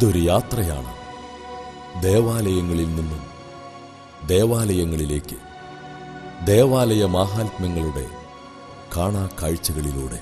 ഇതൊരു യാത്രയാണ്. ദേവാലയങ്ങളിൽ നിന്നും ദേവാലയങ്ങളിലേക്ക് ദേവാലയ മാഹാത്മ്യങ്ങളുടെ കാണാ കാഴ്ചകളിലൂടെ.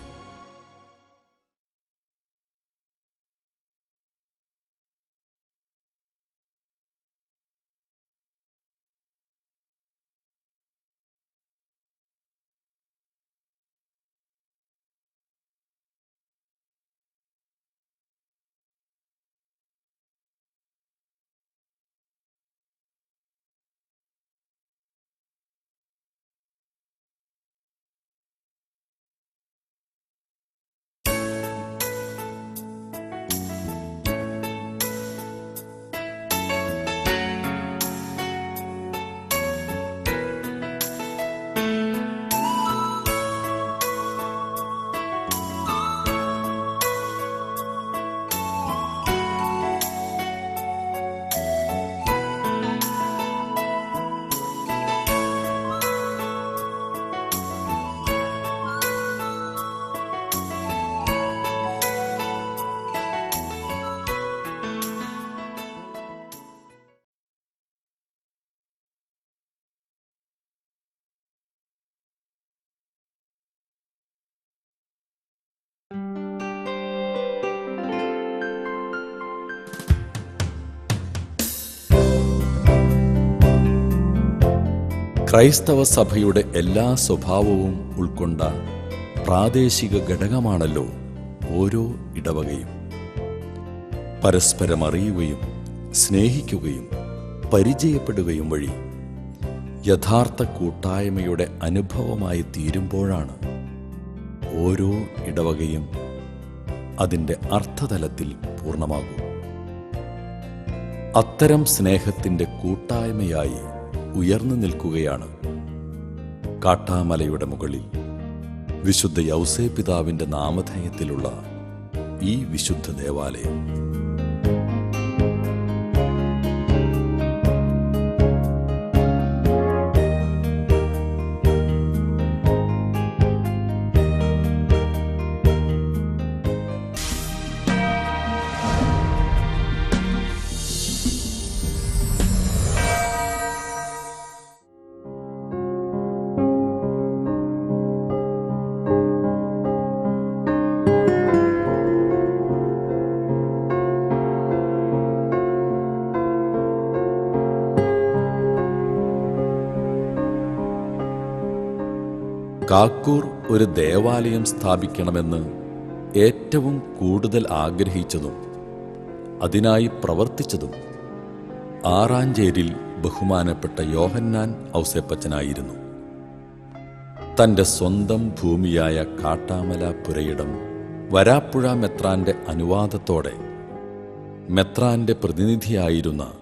ക്രൈസ്തവ സഭയുടെ എല്ലാ സ്വഭാവവും ഉൾക്കൊണ്ട പ്രാദേശിക ഘടകമാണല്ലോ ഓരോ ഇടവകയും. പരസ്പരം അറിയുകയും സ്നേഹിക്കുകയും പരിചയപ്പെടുകയും വഴി യഥാർത്ഥ കൂട്ടായ്മയുടെ അനുഭവമായി തീരുമ്പോഴാണ് ഓരോ ഇടവകയും അതിന്റെ അർത്ഥതലത്തിൽ പൂർണമാകും അത്തരം സ്നേഹത്തിന്റെ കൂട്ടായ്മയായി ഉയർന്നു നിൽക്കുകയാണ്. കാട്ടാമലയുടെ മുകളിൽ വിശുദ്ധ യൗസേ പിതാവിന്റെ നാമധേയത്തിലുള്ള ഈ വിശുദ്ധ ദേവാലയം. കാക്കൂർ ഒരു ദേവാലയം സ്ഥാപിക്കണമെന്ന് ഏറ്റവും കൂടുതൽ ആഗ്രഹിച്ചതും അതിനായി പ്രവർത്തിച്ചതും ആറാഞ്ചേരിൽ ബഹുമാനപ്പെട്ട യോഹന്നാൻ ഔസേപ്പച്ചനായിരുന്നു. തന്റെ സ്വന്തം ഭൂമിയായ കാട്ടാമല പുരയിടം വരാപ്പുഴ മെത്രാന്റെ അനുവാദത്തോടെ മെത്രാന്റെ പ്രതിനിധിയായിരുന്ന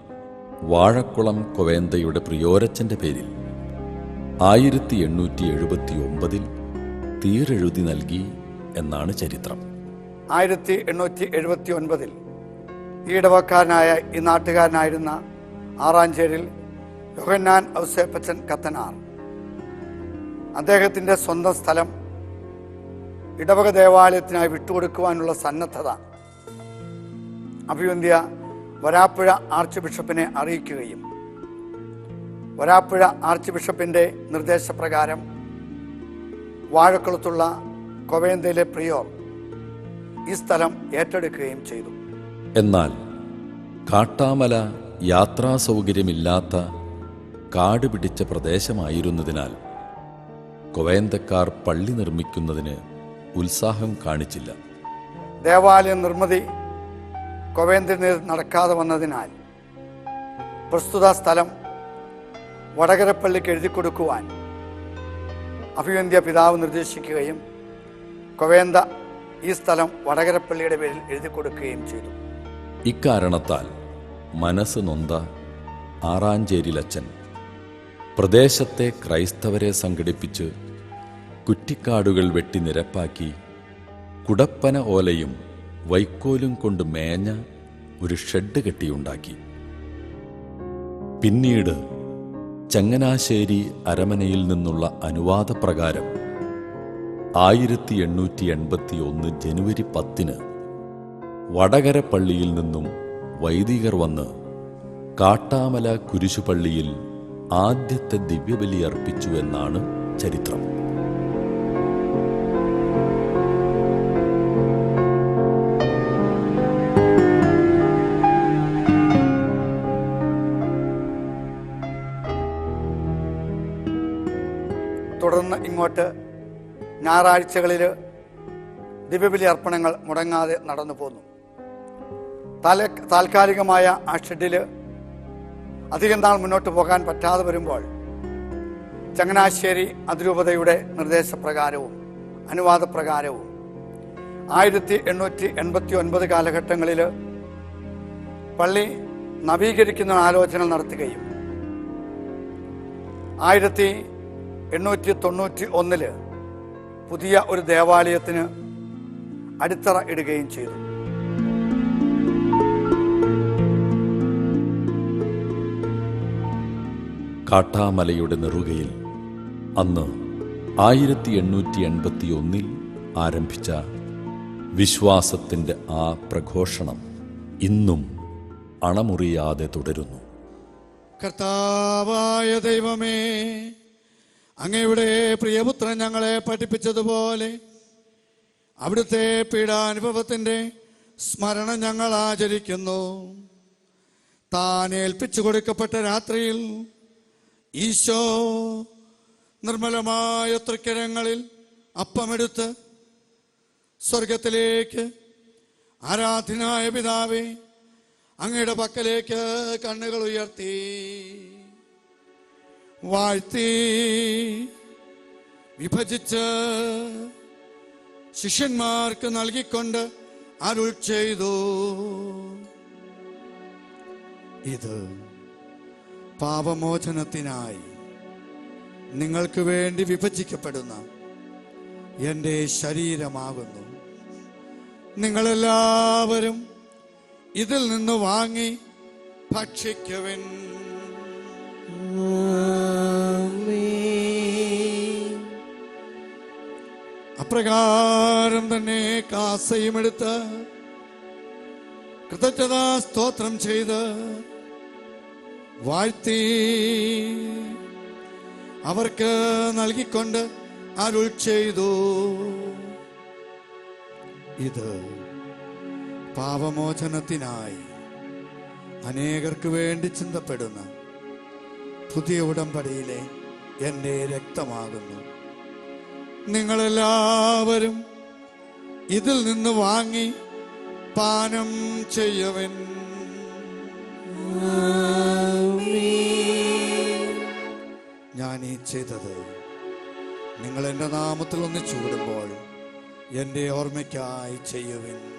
വാഴക്കുളം കൊവേന്തയുടെ പ്രിയോരച്ചന്റെ പേരിൽ ആയിരത്തി എണ്ണൂറ്റി എഴുപത്തി ഒമ്പതിൽ തീരെഴുതി നൽകി എന്നാണ് ചരിത്രം. ആയിരത്തി എണ്ണൂറ്റി എഴുപത്തി ഒൻപതിൽ ഈടവക്കാരനായ ഈ നാട്ടുകാരനായിരുന്ന ആറാഞ്ചേരിൽ യോഹന്നാൻ ഔസേപ്പച്ചൻ കത്തനാർ. അദ്ദേഹത്തിന്റെ സ്വന്തം സ്ഥലം ഇടവക ദേവാലയത്തിനായി വിട്ടുകൊടുക്കുവാനുള്ള സന്നദ്ധത അഭിവന്ധ്യ വരാപ്പുഴ ആർച്ച് ബിഷപ്പിനെ അറിയിക്കുകയും വരാപ്പുഴ ആർച്ച് ബിഷപ്പിന്റെ നിർദ്ദേശപ്രകാരം വാഴക്കുളത്തുള്ള കൊവേന്തയിലെ പ്രിയോർ ഈ സ്ഥലം ഏറ്റെടുക്കുകയും ചെയ്തു. എന്നാൽ കാട്ടാമല യാത്രാ സൗകര്യമില്ലാത്ത കാട് പിടിച്ച പ്രദേശമായിരുന്നതിനാൽ കൊവേന്തക്കാർ പള്ളി നിർമ്മിക്കുന്നതിന് ഉത്സാഹം കാണിച്ചില്ല. ദേവാലയ നിർമ്മിതി കൊവേന്തിന് നടക്കാതെ വന്നതിനാൽ പ്രസ്തുത സ്ഥലം വടകരപ്പള്ളിക്ക് എഴുതി കൊടുക്കുവാൻ അഭിവന്ധ്യ പിതാവ് നിർദ്ദേശിക്കുകയും കൊവേന്ത ഈ സ്ഥലം വടകരപ്പള്ളിയുടെ പേരിൽ എഴുതി കൊടുക്കുകയും ചെയ്തു. ഇക്കാരണത്താൽ മനസ്സ് നൊന്ത ആറാഞ്ചേരിലച്ചൻ പ്രദേശത്തെ ക്രൈസ്തവരെ സംഘടിപ്പിച്ച് കുറ്റിക്കാടുകൾ വെട്ടി നിരപ്പാക്കി കുടപ്പന ഓലയും വൈക്കോലും കൊണ്ട് മേഞ്ഞ ഒരു ഷെഡ് കെട്ടിയുണ്ടാക്കി. പിന്നീട് ചങ്ങനാശ്ശേരി അരമനയിൽ നിന്നുള്ള അനുവാദപ്രകാരം ആയിരത്തി എണ്ണൂറ്റി എൺപത്തി ഒന്ന് ജനുവരി പത്തിന് വടകര പള്ളിയിൽ നിന്നും വൈദികർ വന്ന് കാട്ടാമല കുരിശുപള്ളിയിൽ ആദ്യത്തെ ദിവ്യബലി അർപ്പിച്ചു എന്നാണ് ചരിത്രം. ഇങ്ങോട്ട് ഞായറാഴ്ചകളിൽ ദിവ്യബലി അർപ്പണങ്ങൾ മുടങ്ങാതെ നടന്നു പോന്നു. താല താൽക്കാലികമായ ആ ഷെഡിൽ അധികം നാൾ മുന്നോട്ട് പോകാൻ പറ്റാതെ വരുമ്പോൾ ചങ്ങനാശ്ശേരി അതിരൂപതയുടെ നിർദ്ദേശപ്രകാരവും അനുവാദപ്രകാരവും ആയിരത്തി എണ്ണൂറ്റി എൺപത്തി ഒൻപത് കാലഘട്ടങ്ങളിൽ പള്ളി നവീകരിക്കുന്ന ആലോചന നടത്തുകയും ആയിരത്തി എണ്ണൂറ്റി തൊണ്ണൂറ്റി ഒന്നിൽ പുതിയ ഒരു ദേവാലയത്തിന് അടിത്തറ ഇടുകയും ചെയ്തു. കാട്ടാമലയുടെ നെറുകയിൽ അന്ന് ആയിരത്തി എണ്ണൂറ്റി എൺപത്തി ഒന്നിൽ ആരംഭിച്ച വിശ്വാസത്തിന്റെ ആ പ്രഘോഷണം ഇന്നും അണമുറിയാതെ തുടരുന്നു. കർത്താവായ ദൈവമേ അങ്ങയുടെ പ്രിയപുത്രൻ ഞങ്ങളെ പഠിപ്പിച്ചതുപോലെ അവിടുത്തെ പീഡാനുഭവത്തിന്റെ സ്മരണ ഞങ്ങൾ ആചരിക്കുന്നു. താൻ ഏൽപ്പിച്ചു കൊടുക്കപ്പെട്ട രാത്രിയിൽ ഈശോ നിർമ്മലമായ തൃക്കരങ്ങളിൽ അപ്പമെടുത്ത് സ്വർഗത്തിലേക്ക് ആരാധനായ പിതാവേ അങ്ങയുടെ പക്കലേക്ക് കണ്ണുകൾ ഉയർത്തി. വാഴ്ത്തി വിഭജിച്ച് ശിഷ്യന്മാർക്ക് നൽകിക്കൊണ്ട് അരുൾ ചെയ്തു. ഇത് പാപമോചനത്തിനായി നിങ്ങൾക്ക് വേണ്ടി വിഭജിക്കപ്പെടുന്ന എന്റെ ശരീരമാകുന്നു. നിങ്ങളെല്ലാവരും ഇതിൽ നിന്ന് വാങ്ങി ഭക്ഷിക്കുവിൻ. അപ്രകാരം തന്നെ കാസയും എടുത്ത് കൃതജ്ഞതാ സ്തോത്രം ചെയ്ത് വാഴ്ത്തി. അവർക്ക് നൽകിക്കൊണ്ട് അരുൾ ചെയ്തു. ഇത് പാപമോചനത്തിനായി അനേകർക്ക് വേണ്ടി ചിന്തപ്പെടുന്ന പുതിയ ഉടമ്പടിയിലെ എന്റെ രക്തമാകുന്നു. നിങ്ങളെല്ലാവരും ഇതിൽ നിന്ന് വാങ്ങി പാനം ചെയ്യവൻ. ഞാൻ ഈ ചെയ്തത് നിങ്ങൾ എന്റെ നാമത്തിൽ ഒന്ന് ചൂടുമ്പോൾ എന്റെ ഓർമ്മയ്ക്കായി ചെയ്യുവിൻ.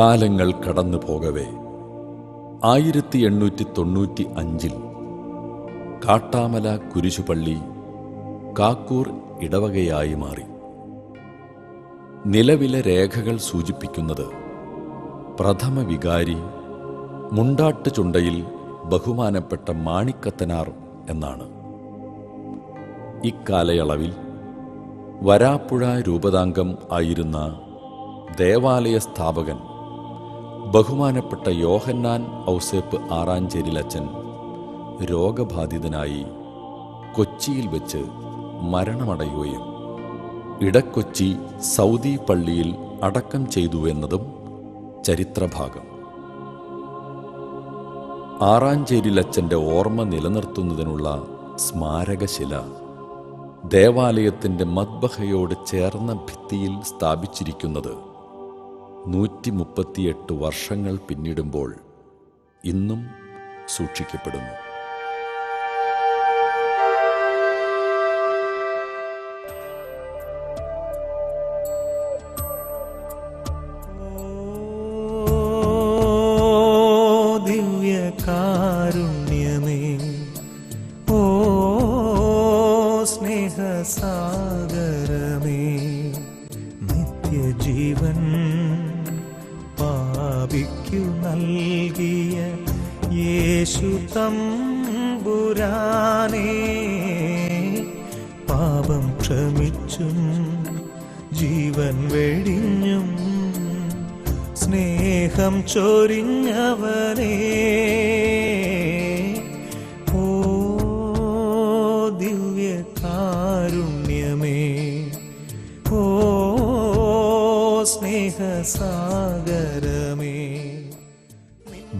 കാലങ്ങൾ കടന്നു പോകവേ. ആയിരത്തി എണ്ണൂറ്റി തൊണ്ണൂറ്റി അഞ്ചിൽ കാട്ടാമല കുരിശുപള്ളി കാക്കൂർ ഇടവകയായി മാറി. നിലവിലെ രേഖകൾ സൂചിപ്പിക്കുന്നത് പ്രഥമ വികാരി മുണ്ടാട്ട് ചുണ്ടയിൽ ബഹുമാനപ്പെട്ട മാണിക്കത്തനാർ എന്നാണ്. ഇക്കാലയളവിൽ വരാപ്പുഴ രൂപതാംഗം ആയിരുന്ന ദേവാലയ സ്ഥാപകൻ ബഹുമാനപ്പെട്ട യോഹന്നാൻ ഔസേപ്പ് ആറാഞ്ചേരിലച്ചൻ രോഗബാധിതനായി കൊച്ചിയിൽ വെച്ച് മരണമടയുകയും ഇടക്കൊച്ചി സൗദി പള്ളിയിൽ അടക്കം ചെയ്തു എന്നതും ചരിത്രഭാഗം. ആറാഞ്ചേരിലച്ചന്റെ ഓർമ്മ നിലനിർത്തുന്നതിനുള്ള സ്മാരകശില ദേവാലയത്തിന്റെ മദ്ബഹയോട് ചേർന്ന ഭിത്തിയിൽ സ്ഥാപിച്ചിരിക്കുന്നത് നൂറ്റി മുപ്പത്തിയെട്ട് വർഷങ്ങൾ പിന്നിടുമ്പോൾ ഇന്നും സൂക്ഷിക്കപ്പെടുന്നു.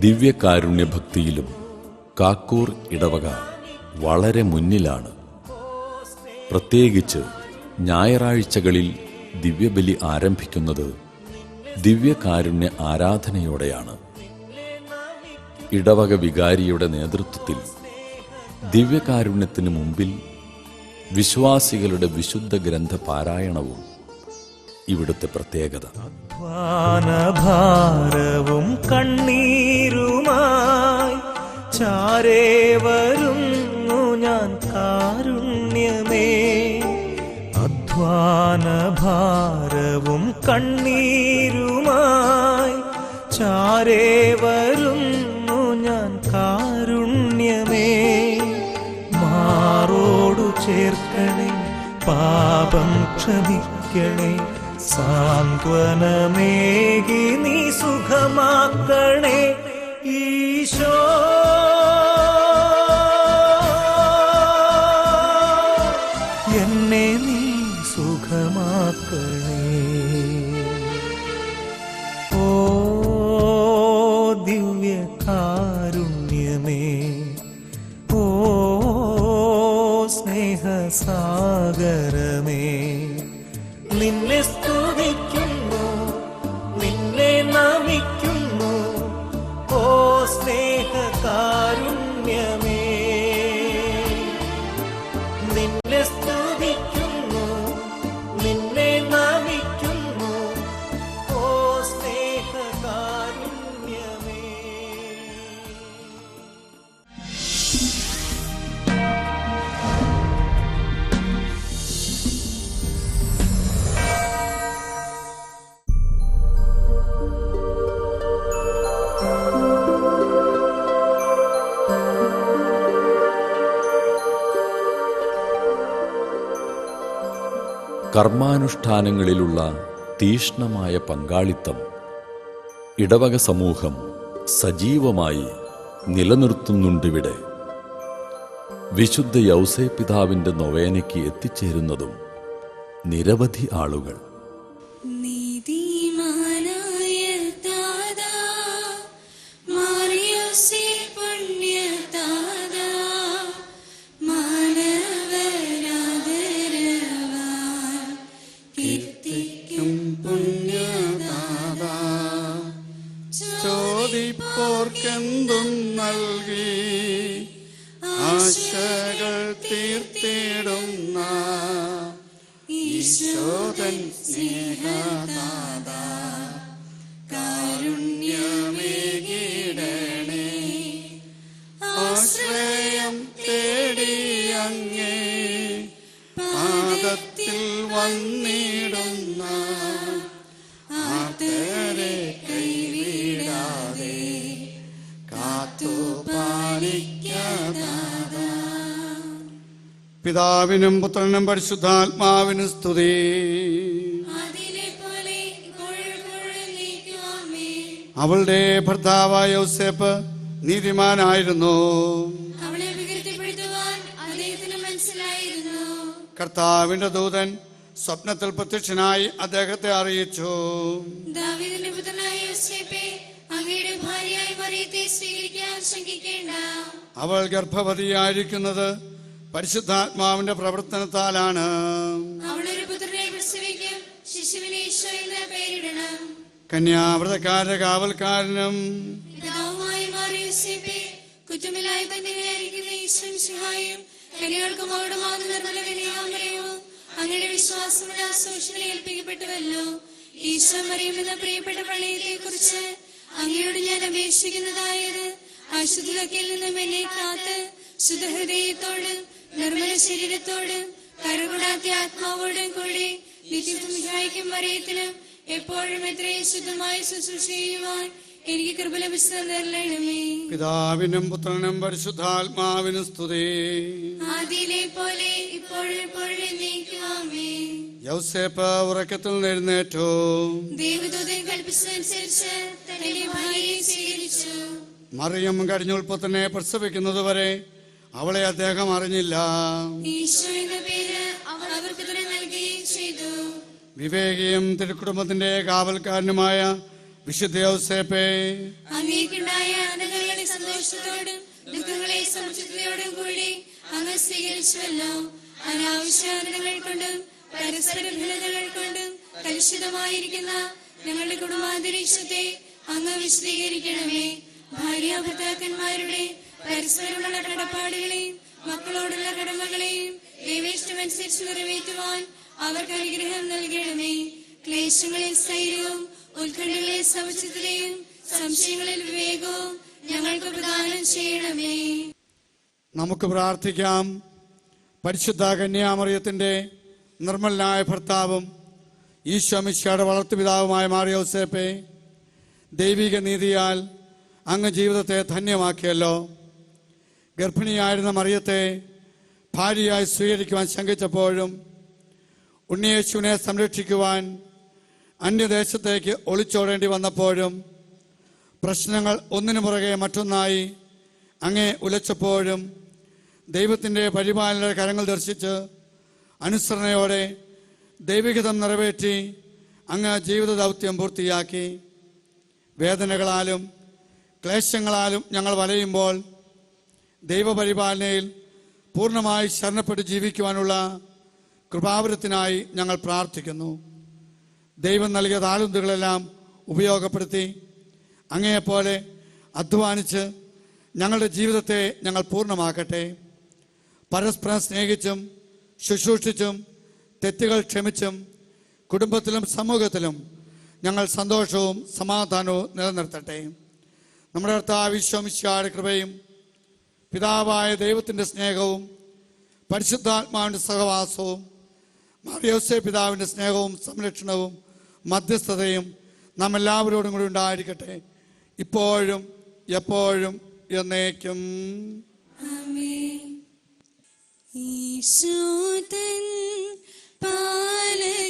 ദിവ്യകാരുണ്യഭക്തിയിലും കാക്കൂർ ഇടവക വളരെ മുന്നിലാണ്. പ്രത്യേകിച്ച് ഞായറാഴ്ചകളിൽ ദിവ്യബലി ആരംഭിക്കുന്നത് ദിവ്യകാരുണ്യ ആരാധനയോടെയാണ്. ഇടവക വികാരിയുടെ നേതൃത്വത്തിൽ ദിവ്യകാരുണ്യത്തിന് മുമ്പിൽ വിശ്വാസികളുടെ വിശുദ്ധ ഗ്രന്ഥ പാരായണവും ഇവിടുത്തെ പ്രത്യേകത. ഭാരവും കണ്ണീരുമായി ചാരേ ഞാൻ കാരുണ്യമേ. അധ്വാന ഭാരവും കണ്ണീരുമായി ചാരേ വരുന്നു പാപം ക്ഷമിക്കണേ. സാന്ത്വനമേകി നീ സുഖമാക്കണേ ഈശോ. കർമാനുഷ്ഠാനങ്ങളിലുള്ള തീഷ്ണമായ പങ്കാളിത്തം. ഇടവക സമൂഹം സജീവമായി നിലനിർത്തുന്നുണ്ടിവിടെ. വിശുദ്ധ യൗസേ പിതാവിന്റെ നൊവേനയ്ക്ക് എത്തിച്ചേരുന്നതും നിരവധി ആളുകൾ. നൽകി പിതാവിനും പുത്രനും പരിശുദ്ധാത്മാവിനും സ്തുതി. അവളുടെ ഭർത്താവായ യോസേപ്പ് നീതിമാനായിരുന്നു. കർത്താവിന്റെ ദൂതൻ സ്വപ്നത്തിൽ പ്രത്യക്ഷനായി അദ്ദേഹത്തെ അറിയിച്ചു. അവൾ ഗർഭവതിയായിരിക്കുന്നത് പരിശുദ്ധാത്മാവിന്റെ പ്രവർത്തനത്താലാണ്. കന്യാവ്രതക്കാരുടെ കാവൽക്കാരനും കുറ്റമില്ലായി ഈശ്വരൻ സിഹായും കനികൾക്കും അവിടെ അങ്ങയുടെ വിശ്വാസമുള്ള സൂക്ഷ്മത ഏൽപ്പിക്കപ്പെട്ടുവല്ലോ. പ്രിയപ്പെട്ട കുറിച്ച് അങ്ങയോട് ഞാൻ അപേക്ഷിക്കുന്നതായത് നിന്നും എന്നെ കാത്ത് ശുദ്ധഹൃദയത്തോടും നിർമ്മല ശരീരത്തോടും കരുകൂടാത്ത ആത്മാവോടും കൂടി നിത്യത്വം സഹായിക്കും മറിയത്തിനും എപ്പോഴും എത്രയും ശുദ്ധമായി ശുശ്രൂഷ ചെയ്യുവാൻ എനിക്ക് കൃപ ലഭിച്ചു തരണമേ. പിതാവിനും പുത്രനും പരിശുദ്ധാത്മാവിനും സ്തുതി. ആദിയിലെ പോലെ ഇപ്പോഴും എപ്പോഴും എന്നേക്കുമാമേ യൗസേപ്പ് ഉറക്കത്തിൽ എഴുന്നേറ്റു ദേവദൂതൻ കൽപ്പിച്ചതനുസരിച്ച് തന്റെ ഭാര്യയെ സ്വീകരിച്ചു. മറിയം കഴിഞ്ഞുൾപ്പത്തിനെ പ്രസവിക്കുന്നതുവരെ അവളെ അദ്ദേഹം അറിഞ്ഞില്ല. വിവേകിയും തിരുക്കുടുംബത്തിന്റെ കാവൽക്കാരനുമായ വിശുദ്ധ യൗസേപ്പെ. അങ്ങേക്കുണ്ടായ അനങ്ങളുടെ സന്തോഷത്തോടും ദുഃഖങ്ങളെ സമുചിതയോടും കൂടി അങ്ങ് സ്വീകരിച്ചുവല്ലോ. അനാവശ്യാനങ്ങൾ കൊണ്ടും പരസ്പര ഭിന്നതകൾ കൊണ്ടും കലുഷിതമായിരിക്കുന്ന ഞങ്ങളുടെ കുടുംബാന്തരീക്ഷത്തെ അങ്ങ് വിശദീകരിക്കണമേ. ഭാര്യ ഭർത്താക്കന്മാരുടെ പരസ്പരമുള്ള കടപ്പാടുകളെയും മക്കളോടുള്ള കടമകളെയും ദൈവേഷ്ടമനുസരിച്ച് നിറവേറ്റുവാൻ അവർക്ക് അനുഗ്രഹം നൽകണമേ. ക്ലേശങ്ങളിൽ സ്ഥൈര്യവും ഉത്കണ്ഠകളിൽ സമുചിതയും സംശയങ്ങളിൽ വിവേകവും ഞങ്ങൾക്ക് പ്രദാനം ചെയ്യണമേ. നമുക്ക് പ്രാർത്ഥിക്കാം. പരിശുദ്ധ കന്യാമറിയത്തിന്റെ നിർമ്മലനായ ഭർത്താവും ഈശ്വമിശയുടെ വളർത്തുപിതാവുമായ മാറിയ ഔസേപ്പെ ദൈവിക നീതിയാൽ അങ്ങ് ജീവിതത്തെ ധന്യമാക്കിയല്ലോ. ഗർഭിണിയായിരുന്ന മറിയത്തെ ഭാര്യയായി സ്വീകരിക്കുവാൻ ശങ്കിച്ചപ്പോഴും ഉണ്ണിയേശുവിനെ സംരക്ഷിക്കുവാൻ അന്യദേശത്തേക്ക് ഒളിച്ചോടേണ്ടി വന്നപ്പോഴും പ്രശ്നങ്ങൾ ഒന്നിനു പുറകെ മറ്റൊന്നായി അങ്ങേ ഉലച്ചപ്പോഴും ദൈവത്തിന്റെ പരിപാലന കരങ്ങൾ ദർശിച്ച് അനുസരണയോടെ ദൈവികതം നിറവേറ്റി അങ്ങ് ജീവിത ദൗത്യം പൂർത്തിയാക്കി. വേദനകളാലും ക്ലേശങ്ങളാലും ഞങ്ങൾ വലയുമ്പോൾ ദൈവപരിപാലനയിൽ പൂർണമായി ശരണപ്പെട്ട് ജീവിക്കുവാനുള്ള കൃപാവരത്തിനായി ഞങ്ങൾ പ്രാർത്ഥിക്കുന്നു. ദൈവം നൽകിയ താളുന്തുകളെല്ലാം ഉപയോഗപ്പെടുത്തി അങ്ങയെപ്പോലെ അധ്വാനിച്ച് ഞങ്ങളുടെ ജീവിതത്തെ ഞങ്ങൾ പൂർണമാക്കട്ടെ. പരസ്പരം സ്നേഹിച്ചും ശുശ്രൂഷിച്ചും തെറ്റുകൾ ക്ഷമിച്ചും കുടുംബത്തിലും സമൂഹത്തിലും ഞങ്ങൾ സന്തോഷവും സമാധാനവും നിലനിർത്തട്ടെ. നമ്മുടെ കർത്താവിശ്വമിശായുടെ കൃപയും പിതാവായ ദൈവത്തിന്റെ സ്നേഹവും പരിശുദ്ധാത്മാവിന്റെ സഹവാസവും മറിയോസെ പിതാവിന്റെ സ്നേഹവും സംരക്ഷണവും മധ്യസ്ഥതയും നാം എല്ലാവരോടും കൂടി ഉണ്ടായിരിക്കട്ടെ. ഇപ്പോഴും എപ്പോഴും എന്നേക്കും. ഈശോതൻ പാലകയുസിപ്പി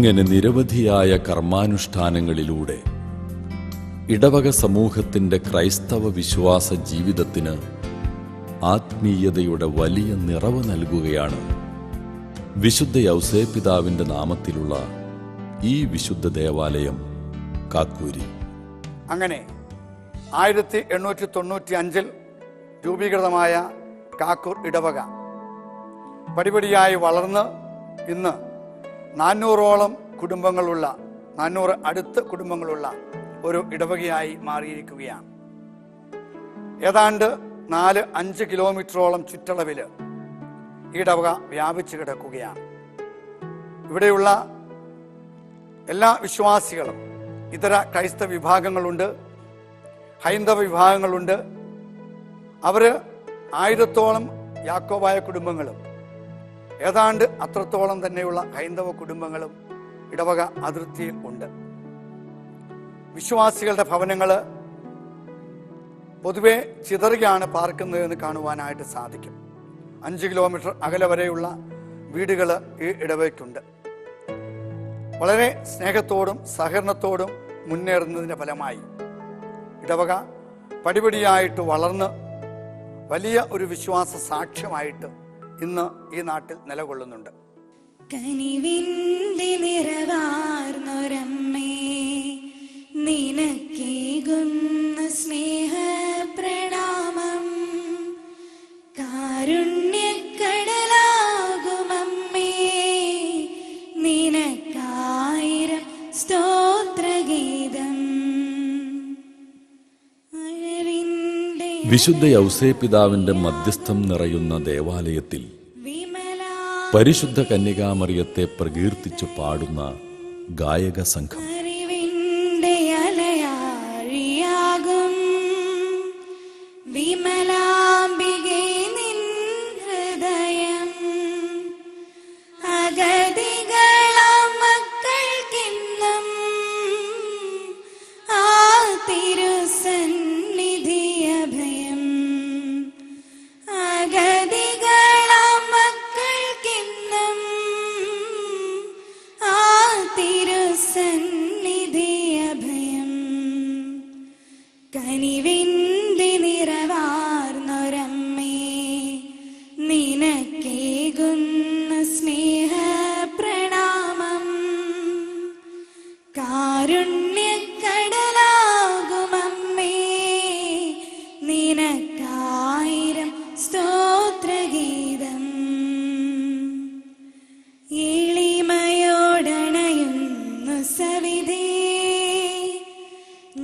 ഇങ്ങനെ നിരവധിയായ കർമാനുഷ്ഠാനങ്ങളിലൂടെ ഇടവക സമൂഹത്തിന്റെ ക്രൈസ്തവ വിശ്വാസ ജീവിതത്തിന് ആത്മീയതയുടെ വലിയ നിറവ് നൽകുകയാണ് വിശുദ്ധ യൗസേപിതാവിന്റെ നാമത്തിലുള്ള ഈ വിശുദ്ധ ദേവാലയം കാക്കൂരി. അങ്ങനെ ആയിരത്തി എണ്ണൂറ്റി തൊണ്ണൂറ്റി അഞ്ചിൽ രൂപീകൃതമായ കാക്കൂർ ഇടവക. പടിപടിയായി വളർന്ന് ഇന്ന് നാനൂറോളം കുടുംബങ്ങളുള്ള നാനൂറ് അടുത്ത കുടുംബങ്ങളുള്ള ഒരു ഇടവകയായി മാറിയിരിക്കുകയാണ്. ഏതാണ്ട് നാല് അഞ്ച് കിലോമീറ്ററോളം ചുറ്റളവിൽ ഈ ഇടവക വ്യാപിച്ചു കിടക്കുകയാണ്. ഇവിടെയുള്ള എല്ലാ വിശ്വാസികളും ഇതര ക്രൈസ്തവ വിഭാഗങ്ങളുണ്ട് ഹൈന്ദവ വിഭാഗങ്ങളുണ്ട്. അവർ ആയിരത്തോളം യാക്കോബായ കുടുംബങ്ങളും ഏതാണ്ട് അത്രത്തോളം തന്നെയുള്ള ഹൈന്ദവ കുടുംബങ്ങളും ഇടവക അതിർത്തിയിൽ ഉണ്ട്. വിശ്വാസികളുടെ ഭവനങ്ങൾ പൊതുവെ ചിതറുകയാണ് പാർക്കുന്നതെന്ന് കാണുവാനായിട്ട് സാധിക്കും. അഞ്ച് കിലോമീറ്റർ അകലെ വരെയുള്ള വീടുകൾ ഈ ഇടവയ്ക്കുണ്ട്. വളരെ സ്നേഹത്തോടും സഹകരണത്തോടും മുന്നേറുന്നതിന്റെ ഫലമായി ഇടവക പടിപടിയായിട്ട് വളർന്ന് വലിയ ഒരു വിശ്വാസ സാക്ഷ്യമായിട്ട് ഇന്ന് ഈ നാട്ടിൽ നിലകൊള്ളുന്നുണ്ട്. നിറവാർന്നൊരമ്മേ നിനക്കേകുന്ന സ്നേഹ പ്രണാമം കാരുണ്യക്കടലാകുമമ്മേ വിശുദ്ധ യൗസേപിതാവിന്റെ മധ്യസ്ഥം നിറയുന്ന ദേവാലയത്തിൽ പരിശുദ്ധ കന്യകാമറിയത്തെ പ്രകീർത്തിച്ചു പാടുന്ന ഗായക സംഘം.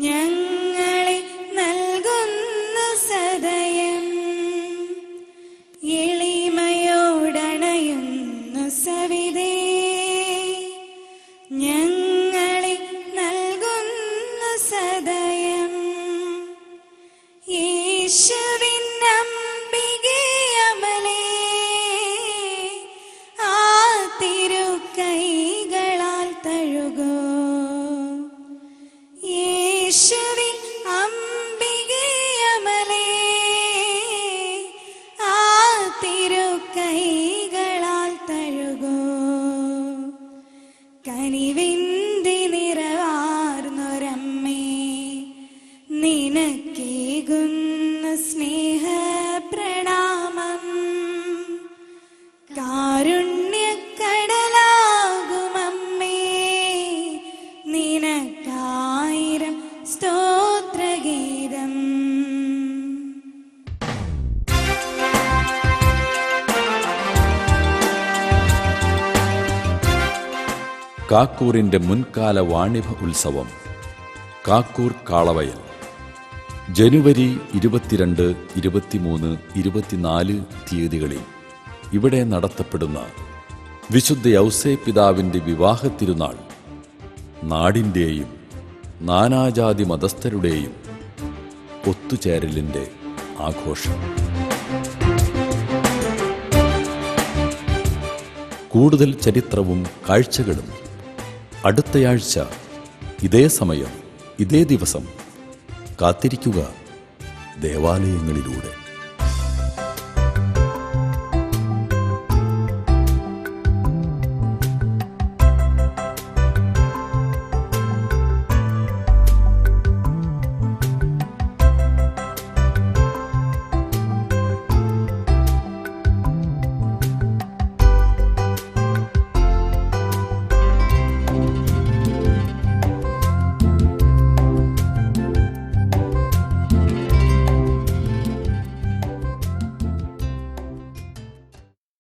ഞങ്ങളെ നിനക്കേകുന്ന സ്നേഹ പ്രണാമം കാരുണ്യക്കടലാകുമമ്മേ. നിനക്കായിരം സ്തോത്രഗീതം. കാക്കൂറിന്റെ മുൻകാല വാണിഭ ഉത്സവം കാക്കൂർ കാളവയൽ. ജനുവരി ഇരുപത്തിരണ്ട് ഇരുപത്തിമൂന്ന് ഇരുപത്തിനാല് തീയതികളിൽ ഇവിടെ നടത്തപ്പെടുന്ന വിശുദ്ധ യൗസേ പിതാവിന്റെ വിവാഹ തിരുനാൾ നാടിന്റെയും നാനാജാതി മതസ്ഥരുടെയും ഒത്തുചേരലിന്റെ ആഘോഷം. കൂടുതൽ ചരിത്രവും കാഴ്ചകളും അടുത്തയാഴ്ച ഇതേ സമയം ഇതേ ദിവസം കാത്തിരിക്കുക ദേവാലയങ്ങളിലൂടെ.